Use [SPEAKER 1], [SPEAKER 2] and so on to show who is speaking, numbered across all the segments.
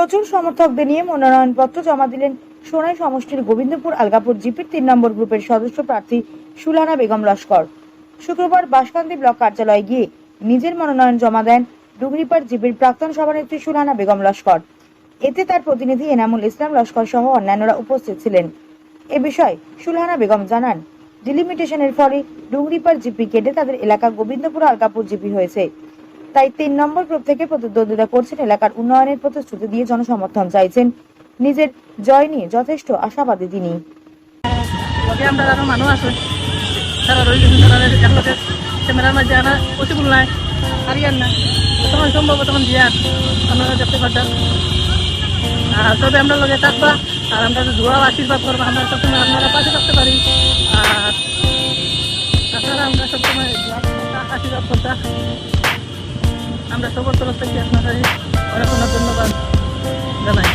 [SPEAKER 1] প্রচুর সমর্থকদের নিয়ে মনোনয়নপত্র জমা দিলেন সোনাই সমষ্টির গোবিন্দপুর আলগাপুর জিপির তিন নম্বর গ্রুপের সদস্য প্রার্থী সুলানা বেগম লস্কর। শুক্রবার বাসকান্দি ব্লক কার্যালয়ে গিয়ে নিজের মনোনয়ন জমা দেন ডুগরিপাড় জিপির প্রাক্তন সভানেত্রী সুলানা বেগম লস্কর। এতে তার প্রতিনিধি এনামুল ইসলাম লস্কর সহ অন্যান্যরা উপস্থিত ছিলেন। এ বিষয়ে সুলহানা বেগম জানান, ডিলিমিটেশনের ফলে ডুংরিপাড় জিপি কেটে তাদের এলাকা গোবিন্দপুর, আলকাপুর জিপি হয়েছে। তাই তিন নম্বর গ্রুপ থেকে প্রতিদ্বন্দ্বিতা করছেন এলাকার উন্নয়নের প্রতিশ্রুতি দিয়ে জনসমর্থন চাইছেন। নিজের জয় নিয়ে যথেষ্ট আশাবাদী তিনি।
[SPEAKER 2] আরও তবে আমরা লগে থাকবা, আর আমরা দোয়া আশীর্বাদ করব, আমরা সবসময় আপনারা পাশে থাকতে পারি। আমরা সবার তরফ থেকে আপনাদের অনেক অনেক ধন্যবাদ জানাই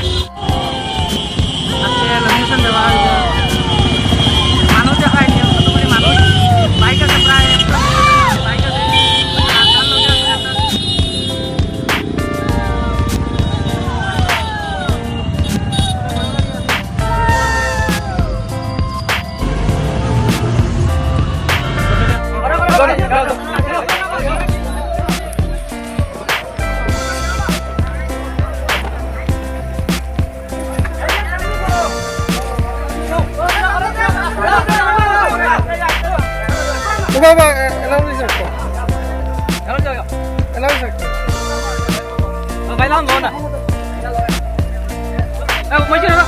[SPEAKER 2] আজকে নমিনেশন দেওয়া Baba, allow this
[SPEAKER 3] ako. Allow this ako. Allow this ako.
[SPEAKER 2] Bye lang ko Em Eh, mo jira na.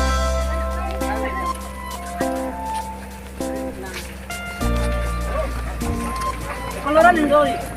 [SPEAKER 2] lâu ng gawin.